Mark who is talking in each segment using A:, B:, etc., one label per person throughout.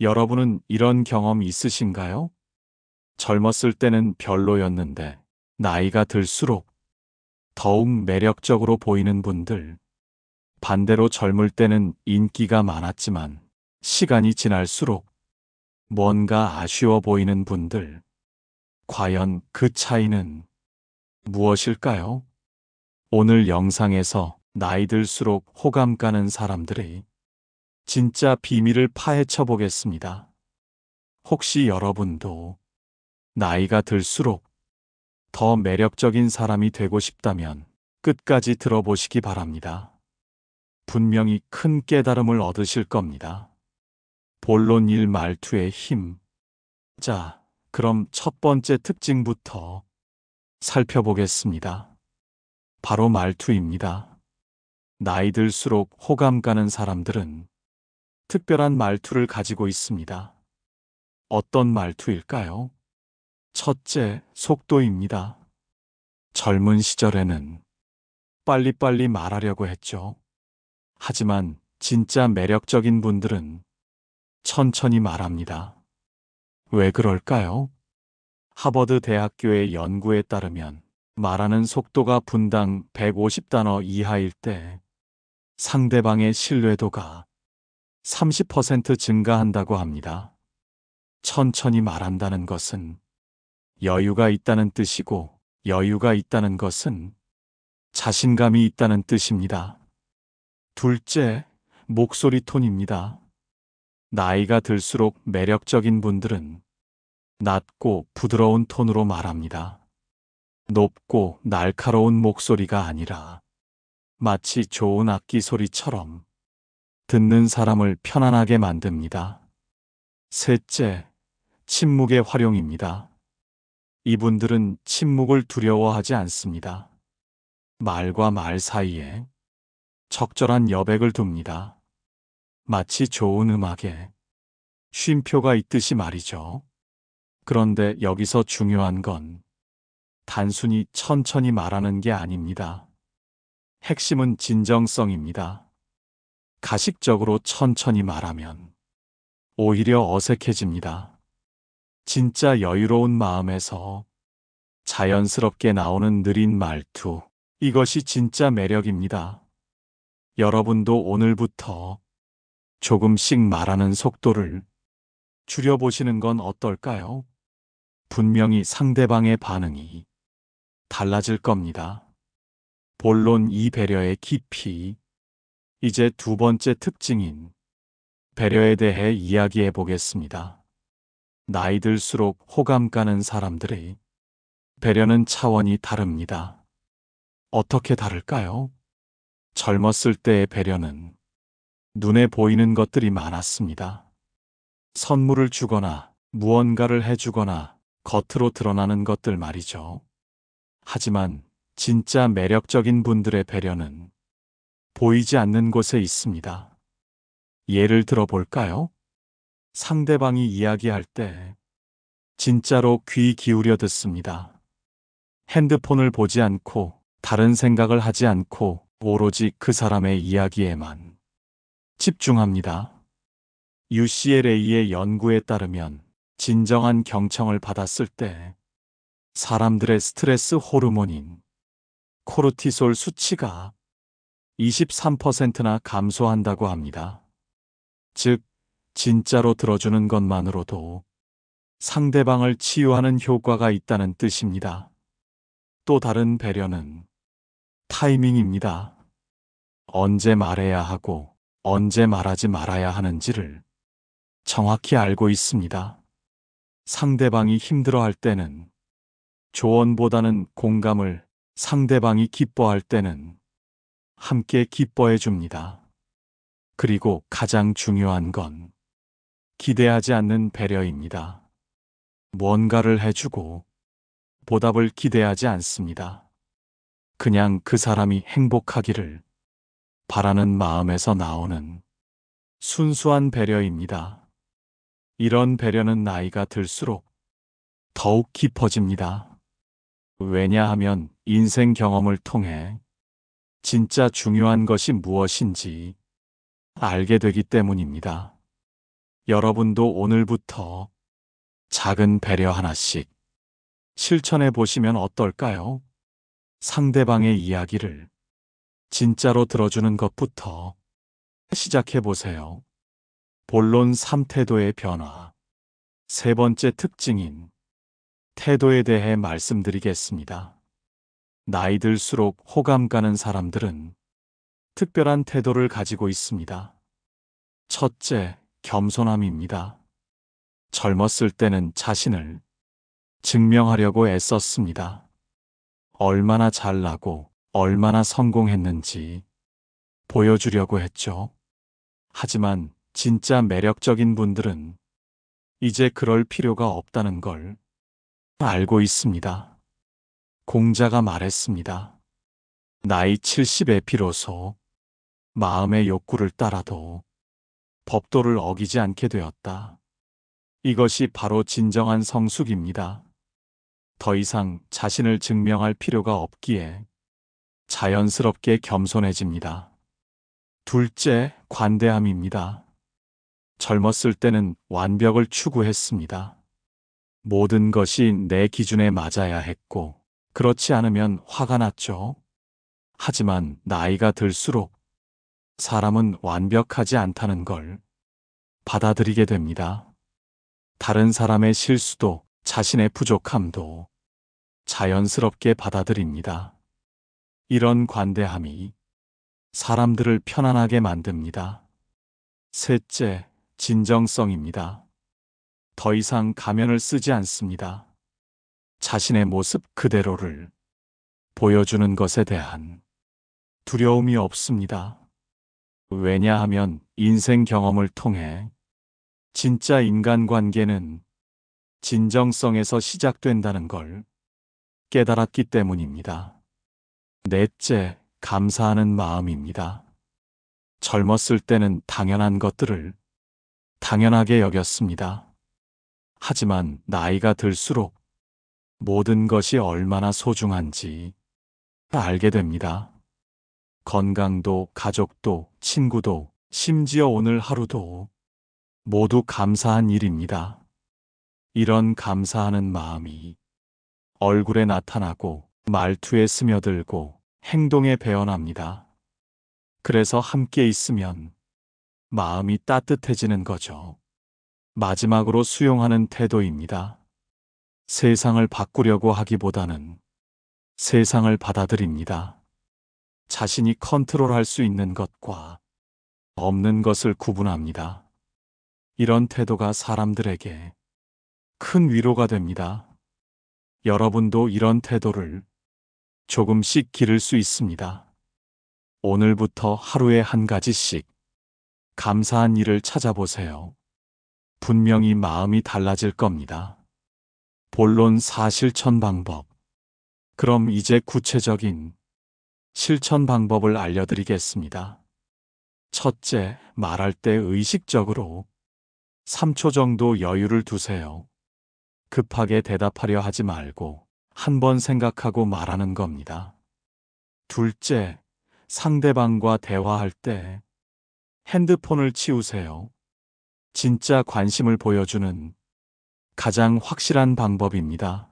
A: 여러분은 이런 경험 있으신가요? 젊었을 때는 별로였는데 나이가 들수록 더욱 매력적으로 보이는 분들. 반대로 젊을 때는 인기가 많았지만 시간이 지날수록 뭔가 아쉬워 보이는 분들. 과연 그 차이는 무엇일까요? 오늘 영상에서 나이 들수록 호감 가는 사람들의 진짜 비밀을 파헤쳐 보겠습니다. 혹시 여러분도 나이가 들수록 더 매력적인 사람이 되고 싶다면 끝까지 들어보시기 바랍니다. 분명히 큰 깨달음을 얻으실 겁니다. 본론 일 말투의 힘. 자, 그럼 첫 번째 특징부터 살펴보겠습니다. 바로 말투입니다. 나이 들수록 호감 가는 사람들은 특별한 말투를 가지고 있습니다. 어떤 말투일까요? 첫째, 속도입니다. 젊은 시절에는 빨리빨리 말하려고 했죠. 하지만 진짜 매력적인 분들은 천천히 말합니다. 왜 그럴까요? 하버드 대학교의 연구에 따르면 말하는 속도가 분당 150단어 이하일 때 상대방의 신뢰도가 30% 증가한다고 합니다. 천천히 말한다는 것은 여유가 있다는 뜻이고 여유가 있다는 것은 자신감이 있다는 뜻입니다. 둘째, 목소리 톤입니다. 나이가 들수록 매력적인 분들은 낮고 부드러운 톤으로 말합니다. 높고 날카로운 목소리가 아니라 마치 좋은 악기 소리처럼 듣는 사람을 편안하게 만듭니다. 셋째, 침묵의 활용입니다. 이분들은 침묵을 두려워하지 않습니다. 말과 말 사이에 적절한 여백을 둡니다. 마치 좋은 음악에 쉼표가 있듯이 말이죠. 그런데 여기서 중요한 건 단순히 천천히 말하는 게 아닙니다. 핵심은 진정성입니다. 가식적으로 천천히 말하면 오히려 어색해집니다. 진짜 여유로운 마음에서 자연스럽게 나오는 느린 말투. 이것이 진짜 매력입니다. 여러분도 오늘부터 조금씩 말하는 속도를 줄여보시는 건 어떨까요? 분명히 상대방의 반응이 달라질 겁니다. 본론 이 배려의 깊이. 이제 두 번째 특징인 배려에 대해 이야기해 보겠습니다. 나이 들수록 호감 가는 사람들의 배려는 차원이 다릅니다. 어떻게 다를까요? 젊었을 때의 배려는 눈에 보이는 것들이 많았습니다. 선물을 주거나 무언가를 해주거나 겉으로 드러나는 것들 말이죠. 하지만 진짜 매력적인 분들의 배려는 보이지 않는 곳에 있습니다. 예를 들어 볼까요? 상대방이 이야기할 때 진짜로 귀 기울여 듣습니다. 핸드폰을 보지 않고 다른 생각을 하지 않고 오로지 그 사람의 이야기에만 집중합니다. UCLA의 연구에 따르면 진정한 경청을 받았을 때 사람들의 스트레스 호르몬인 코르티솔 수치가 23%나 감소한다고 합니다. 즉, 진짜로 들어주는 것만으로도 상대방을 치유하는 효과가 있다는 뜻입니다. 또 다른 배려는 타이밍입니다. 언제 말해야 하고 언제 말하지 말아야 하는지를 정확히 알고 있습니다. 상대방이 힘들어할 때는 조언보다는 공감을, 상대방이 기뻐할 때는 함께 기뻐해 줍니다. 그리고 가장 중요한 건 기대하지 않는 배려입니다. 뭔가를 해주고 보답을 기대하지 않습니다. 그냥 그 사람이 행복하기를 바라는 마음에서 나오는 순수한 배려입니다. 이런 배려는 나이가 들수록 더욱 깊어집니다. 왜냐하면 인생 경험을 통해 진짜 중요한 것이 무엇인지 알게 되기 때문입니다. 여러분도 오늘부터 작은 배려 하나씩 실천해 보시면 어떨까요? 상대방의 이야기를 진짜로 들어주는 것부터 시작해 보세요. 본론 3태도의 변화. 세 번째 특징인 태도에 대해 말씀드리겠습니다. 나이 들수록 호감 가는 사람들은 특별한 태도를 가지고 있습니다. 첫째, 겸손함입니다. 젊었을 때는 자신을 증명하려고 애썼습니다. 얼마나 잘나고 얼마나 성공했는지 보여주려고 했죠. 하지만 진짜 매력적인 분들은 이제 그럴 필요가 없다는 걸 알고 있습니다. 공자가 말했습니다. 나이 70에 비로소 마음의 욕구를 따라도 법도를 어기지 않게 되었다. 이것이 바로 진정한 성숙입니다. 더 이상 자신을 증명할 필요가 없기에 자연스럽게 겸손해집니다. 둘째, 관대함입니다. 젊었을 때는 완벽을 추구했습니다. 모든 것이 내 기준에 맞아야 했고, 그렇지 않으면 화가 났죠. 하지만 나이가 들수록 사람은 완벽하지 않다는 걸 받아들이게 됩니다. 다른 사람의 실수도 자신의 부족함도 자연스럽게 받아들입니다. 이런 관대함이 사람들을 편안하게 만듭니다. 셋째, 진정성입니다. 더 이상 가면을 쓰지 않습니다. 자신의 모습 그대로를 보여주는 것에 대한 두려움이 없습니다. 왜냐하면 인생 경험을 통해 진짜 인간관계는 진정성에서 시작된다는 걸 깨달았기 때문입니다. 넷째, 감사하는 마음입니다. 젊었을 때는 당연한 것들을 당연하게 여겼습니다. 하지만 나이가 들수록 모든 것이 얼마나 소중한지 알게 됩니다. 건강도, 가족도, 친구도, 심지어 오늘 하루도 모두 감사한 일입니다. 이런 감사하는 마음이 얼굴에 나타나고 말투에 스며들고 행동에 배어납니다. 그래서 함께 있으면 마음이 따뜻해지는 거죠. 마지막으로 수용하는 태도입니다. 세상을 바꾸려고 하기보다는 세상을 받아들입니다. 자신이 컨트롤할 수 있는 것과 없는 것을 구분합니다. 이런 태도가 사람들에게 큰 위로가 됩니다. 여러분도 이런 태도를 조금씩 기를 수 있습니다. 오늘부터 하루에 한 가지씩 감사한 일을 찾아보세요. 분명히 마음이 달라질 겁니다. 본론 사실천 방법. 그럼 이제 구체적인 실천 방법을 알려드리겠습니다. 첫째, 말할 때 의식적으로 3초 정도 여유를 두세요. 급하게 대답하려 하지 말고 한 번 생각하고 말하는 겁니다. 둘째, 상대방과 대화할 때 핸드폰을 치우세요. 진짜 관심을 보여주는 가장 확실한 방법입니다.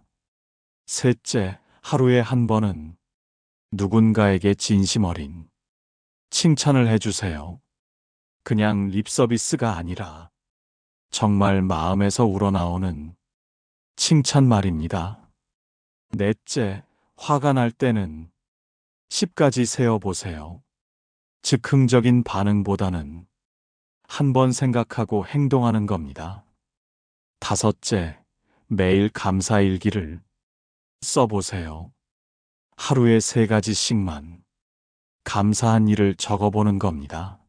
A: 셋째, 하루에 한 번은 누군가에게 진심 어린 칭찬을 해주세요. 그냥 립 서비스가 아니라 정말 마음에서 우러나오는 칭찬 말입니다. 넷째, 화가 날 때는 10까지 세어보세요. 즉흥적인 반응보다는 한 번 생각하고 행동하는 겁니다. 다섯째, 매일 감사 일기를 써보세요. 하루에 세 가지씩만 감사한 일을 적어보는 겁니다.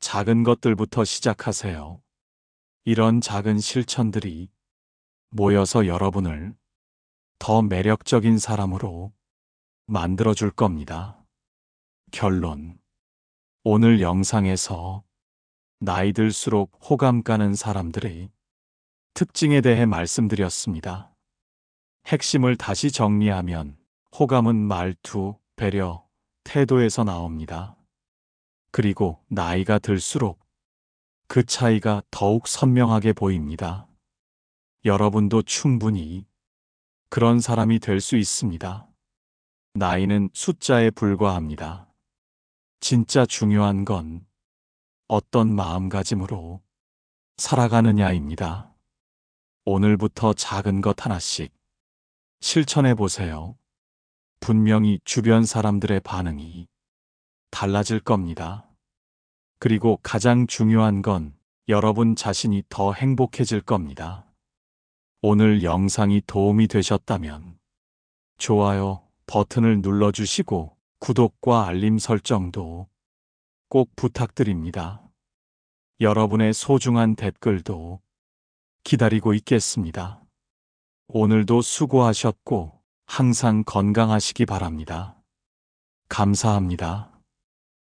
A: 작은 것들부터 시작하세요. 이런 작은 실천들이 모여서 여러분을 더 매력적인 사람으로 만들어줄 겁니다. 결론. 오늘 영상에서 나이 들수록 호감 가는 사람들의 특징에 대해 말씀드렸습니다. 핵심을 다시 정리하면 호감은 말투, 배려, 태도에서 나옵니다. 그리고 나이가 들수록 그 차이가 더욱 선명하게 보입니다. 여러분도 충분히 그런 사람이 될 수 있습니다. 나이는 숫자에 불과합니다. 진짜 중요한 건 어떤 마음가짐으로 살아가느냐입니다. 오늘부터 작은 것 하나씩 실천해 보세요. 분명히 주변 사람들의 반응이 달라질 겁니다. 그리고 가장 중요한 건 여러분 자신이 더 행복해질 겁니다. 오늘 영상이 도움이 되셨다면 좋아요 버튼을 눌러주시고 구독과 알림 설정도 꼭 부탁드립니다. 여러분의 소중한 댓글도 기다리고 있겠습니다. 오늘도 수고하셨고 항상 건강하시기 바랍니다. 감사합니다.